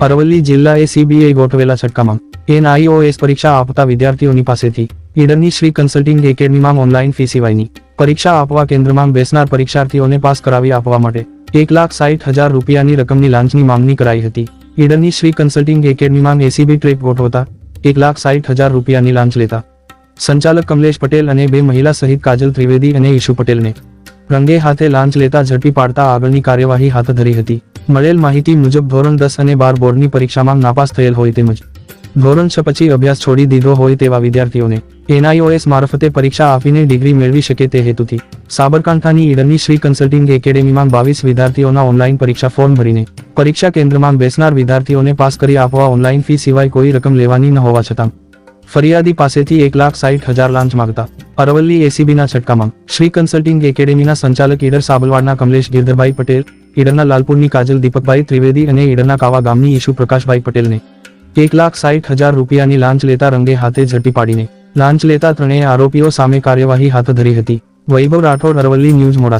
Aravalli જિલ્લાએ CBI ગોઠવેલા છટકામાં. NIOS પરીક્ષા આપતા વિદ્યાર્થીઓની પાસેથી ઈડરની શ્રી કન્સલ્ટિંગ એકેડમીમાં ઓનલાઈન ફી સિવાયની પરીક્ષા આપવા કેન્દ્રમાં બેસનાર પરીક્ષાર્થીઓને પાસ કરાવી આપવા માટે એક લાખ સાઠ હજાર રૂપિયાની રકમની લાંચની માંગણી કરાઈ હતી. ઈડરની શ્રી કન્સલ્ટિંગ એકેડમીમાં એસીબી ટ્રેક ગોઠવતા એક લાખ સાઠ હજાર રૂપિયાની લાંચ લેતા સંચાલક કમલેશ પટેલ અને બે મહિલા સહિત કાજલ ત્રિવેદી અને ઈશુ પટેલને રંગે હાથે લાંચ લેતા ઝડપી પાડતા આગળની કાર્યવાહી હાથ ધરી હતી. મળેલ માહિતી મુજબ ધોરણ દસ અને બાર બોર્ડની પરીક્ષામાં નાપાસ થયેલ હોય તેમજ ધોરણ છ પછી અભ્યાસ છોડી દીધો હોય તેવા વિદ્યાર્થીઓને એનઆઈઓએસ મારફતે પરીક્ષા આપીને ડિગ્રી મેળવી શકે તે હેતુથી સાબરકાંઠાની ઈડરની શ્રી કન્સલ્ટિંગ એકેડેમીમાં બાવીસ વિદ્યાર્થીઓના ઓનલાઈન પરીક્ષા ફોર્મ ભરીને પરીક્ષા કેન્દ્રમાં બેસનાર વિદ્યાર્થીઓને પાસ કરી આપવા ઓનલાઈન ફી સિવાય કોઈ રકમ લેવાની ન હોવા છતાં ફરિયાદી પાસેથી એક લાખ સાઠ હજાર લાંચ માંગતા અરવલ્લી એસીબીના છટકામાં શ્રી કન્સલ્ટિંગ એકેડેમીના સંચાલક ઈડર સાબલવાડના કમલેશ ગિરધરભાઈ પટેલ ઈડરના લાલપુરની કાજલ દીપકભાઈ ત્રિવેદી અને ઈડરના કાવા ગામની ઈશુ પ્રકાશભાઈ પટેલને એક લાખ સાઠ હજાર રૂપિયાની લાંચ લેતા રંગે હાથે ઝડપી પાડીને. લાંચ લેતા ત્રણેય આરોપીઓ સામે કાર્યવાહી હાથ ધરી હતી. વૈભવ રાઠોડ અરવલ્લી ન્યૂઝ મોડાસા.